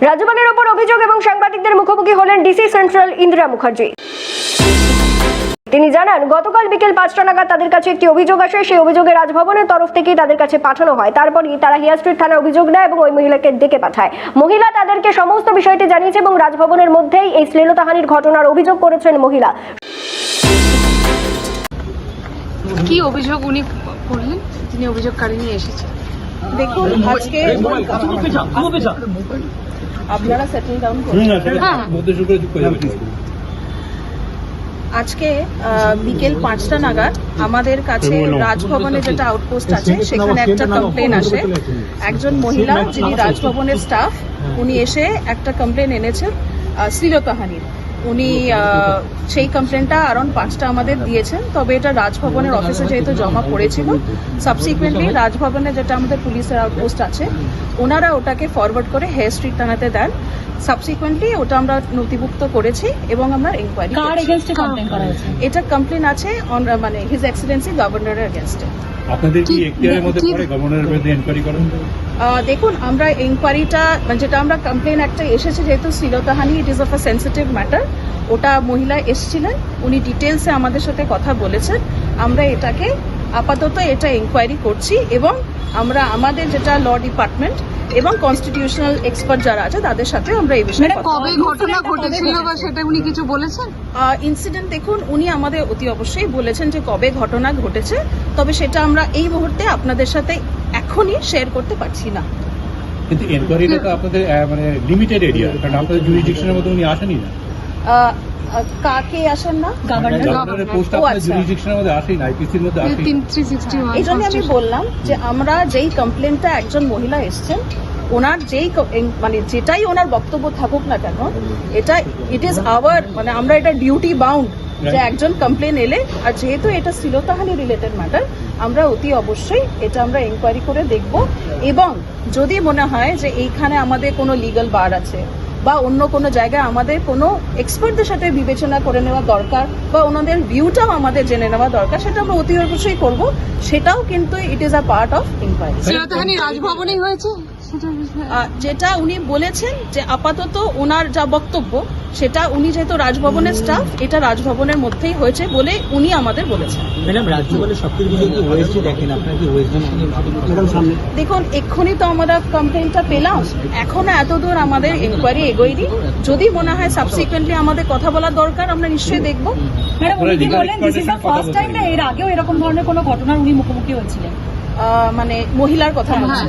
রাজ্যপালের ওপর অভিযোগ এবং সাংবাদিকদের মুখোমুখি হলেন ডিসি সেন্ট্রাল ইন্দিরা মুখার্জি। তিনি জানান গতকাল বিকেল পাঁচটা নাগাদ তাদের কাছে একটি অভিযোগ আসে। সেই অভিযোগে রাজভবনের তরফ থেকেই তাদের কাছে পাঠানো হয়। তারপরই তারা হিয়া স্ট্রিট থানায় অভিযোগ দেয় এবং ওই মহিলাকে ডেকে পাঠায়। মহিলা তাদেরকে সমস্ত বিষয়টি জানিয়েছে এবং রাজভবনের মধ্যেই এই শ্লীলতাহানির ঘটনার অভিযোগ করেছেন মহিলা। কি অভিযোগ উনি করলেন? তিনি অভিযোগকারী নিয়ে এসেছেন। দেখুন আজকে আপনারা সেটেল ডাউন করুন। হ্যাঁ। আজকে আহ, বিকেল পাঁচটা নাগাদ আমাদের কাছে রাজভবনে যেটা আউটপোস্ট আছে সেখানে একটা কমপ্লেন আসে। একজন মহিলা যিনি রাজভবনের স্টাফ উনি এসে একটা কমপ্লেন এনেছেন শ্রীলতাহানির উনি সেই কমপ্লেনটা আরাউন্ড পাঁচটা আমাদের দিয়েছেন। তবে এটা রাজভবনের অফিসে যেহেতু জমা পড়েছিল সাবসিকুয়েন্টলি রাজভবনে যেটা আমাদের পুলিশের আউটপোস্ট আছে ওনারা ওটাকে ফরওয়ার্ড করে হেয়ার স্ট্রিট থানাতে দেন। সাবসিকুয়েন্টলি ওটা আমরা নথিভুক্ত করেছি এবং আমরা ইনকোয়ারি করা এটা কমপ্লেন আছে uh, মানে হিজ এক্সিলেন্সি গভর্নরের এগেনস্টে আপনাদের কি এখতিয়ারের মধ্যে পড়ে গভর্নরের বিরুদ্ধে এনকোয়ারি করেন? দেখুন আমরা ইনকোয়ারিটা যেটা আমরা কমপ্লেন একটা এসেছে যেহেতু শ্রীলতাহানি it is of a sensitive matter ওটা মহিলা এসেছিলেন উনি ডিটেলসে আমাদের সাথে কথা বলেছেন। আমরা এটাকে আপাতত এটা এনকোয়ারি করছি এবং আমরা আমাদের যেটা ল ডিপার্টমেন্ট এবং কনস্টিটিউশনাল এক্সপার্ট যারা আছে তাদের সাথে আমরা এই বিষয়ে কবে ঘটনা ঘটেছিল বা সেটা উনি কিছু বলেছেন? ইনসিডেন্ট দেখুন উনি আমাদের অতি অবশ্যই বলেছেন যে কবে ঘটনা ঘটেছে তবে সেটা আমরা এই মুহূর্তে আপনাদের সাথে এখনই শেয়ার করতে পারছি না। কিন্তু এনকোয়ারিটা তো আপনাদের মানে লিমিটেড এরিয়া কারণ আপনাদের জুরিডিকশনের মধ্যে উনি আসেনি না। কাকে আসেন না? গভর্নর গভর্নরের পোস্ট আচ্ছা। জুরিডিকশনের মধ্যে আসেনি না আইপিসির মধ্যে আসেনি তিন এই জন্য আমি বললাম যে আমরা যেই কমপ্লেনটা একজন মহিলা এসছেন ওনার যেই মানে যেটাই ওনার বক্তব্য থাকুক না কেন এটা ইট ইজ আওয়ার মানে আমরা এটা ডিউটি বাউন্ড যে একজন কমপ্লেন এলে আর যেহেতু এটা শ্লীলতাহানি রিলেটেড ম্যাটার আমরা অতি অবশ্যই এটা আমরা এনকোয়ারি করে দেখব। এবং যদি মনে হয় যে এইখানে আমাদের কোনো লিগ্যাল বার আছে বা অন্য কোনো জায়গায় আমাদের কোনো এক্সপার্টদের সাথে বিবেচনা করে নেওয়া দরকার বা ওনাদের ভিউটাও আমাদের জেনে নেওয়া দরকার, সেটা আমরা অতি অবশ্যই করব। সেটাও কিন্তু it is a part of inquiry রাজভবনেই হয়েছে। যেটা উনি বলেছেন যে আপাতত ওনার যা বক্তব্য সেটা উনি যেহেতু রাজভবনের স্টাফ এটা রাজভবনের মধ্যেই হয়েছে বলে উনি আমাদের বলেছেন। ম্যাডাম দেখেন? আপনার কি এক্ষুনি তো আমরা কমপ্লেনটা পেলাম। এখনও এতদূর আমাদের ইনকোয়ারি এগোয়নি। যদি মনে হয় সাবসিকুয়েন্টলি আমাদের কথা বলা দরকার আমরা নিশ্চয়ই দেখব। ম্যাডাম উনি কি legal দিস ইজ দ্য এর ফার্স্ট টাইম না এর আগেও এরকম ধরনের কোনো ঘটনার উনি মুখোমুখি হয়েছিলেন? আহ, মানে মহিলার কথা বলছেন।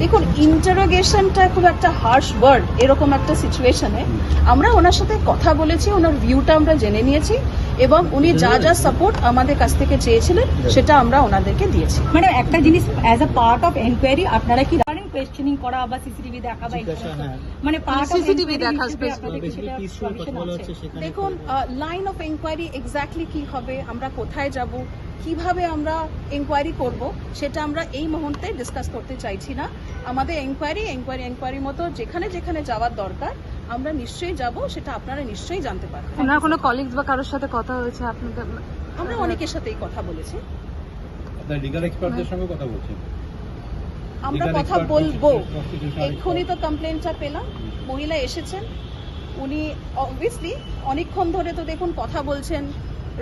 দেখুন ইন্টারোগেশনটা খুব একটা হার্শ ওয়ার্ড এরকম একটা সিচুয়েশনে আমরা ওনার সাথে কথা বলেছি ওনার ভিউটা আমরা জেনে নিয়েছি এবং উনি যা যা সাপোর্ট আমাদের কাছ থেকে চেয়েছিলেন সেটা আমরা ওনাদেরকে দিয়েছি। মানে একটা জিনিস as a part of enquiry আপনারা কি কোয়েশ্চেনিং করা বা সিসিটিভি দেখা বা? হ্যাঁ। মানে পার্ট অফ CCTV দেখা দেখুন লাইন অফ এনকোয়ারি এক্স্যাক্টলি কি হবে আমরা কোথায় যাব কীভাবে আমরা এনকোয়ারি করব সেটা আমরা এই মুহূর্তে ডিসকাস করতে চাইছি না। আমাদের এনকোয়ারি এনকোয়ারি এনকোয়ারি মতো যেখানে যেখানে যাওয়ার দরকার আমরা নিশ্চয়ই যাব সেটা আপনারা নিশ্চয়ই জানতে পারবেন। ওনার কোনো কলিগস বা কারোর সাথে কথা হয়েছে আপনাদের? আমরা অনেকের সাথেই কথা বলেছি। আপনার লিগাল এক্সপার্টদের সঙ্গে কথা বলছেন। আমরা কথা বলব। এক্ষুনি তো। কমপ্লেনটা পেলাম। মহিলা এসেছেন। উনি অবভিয়াসলি অনেকক্ষণ ধরে তো দেখুন কথা বলছেন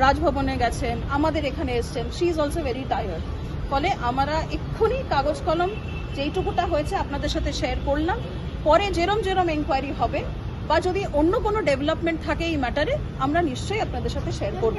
রাজভবনে গেছেন আমাদের এখানে এসেছেন। She is also very tired ফলে আমরা এক্ষুনি কাগজ কলম যেইটুকুটা হয়েছে আপনাদের সাথে শেয়ার করলাম। পরে যেরম যেরম এনকোয়ারি হবে বা যদি অন্য কোনো ডেভেলপমেন্ট থাকে এই ম্যাটারে আমরা নিশ্চয়ই আপনাদের সাথে শেয়ার করব।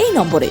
এই নম্বরে।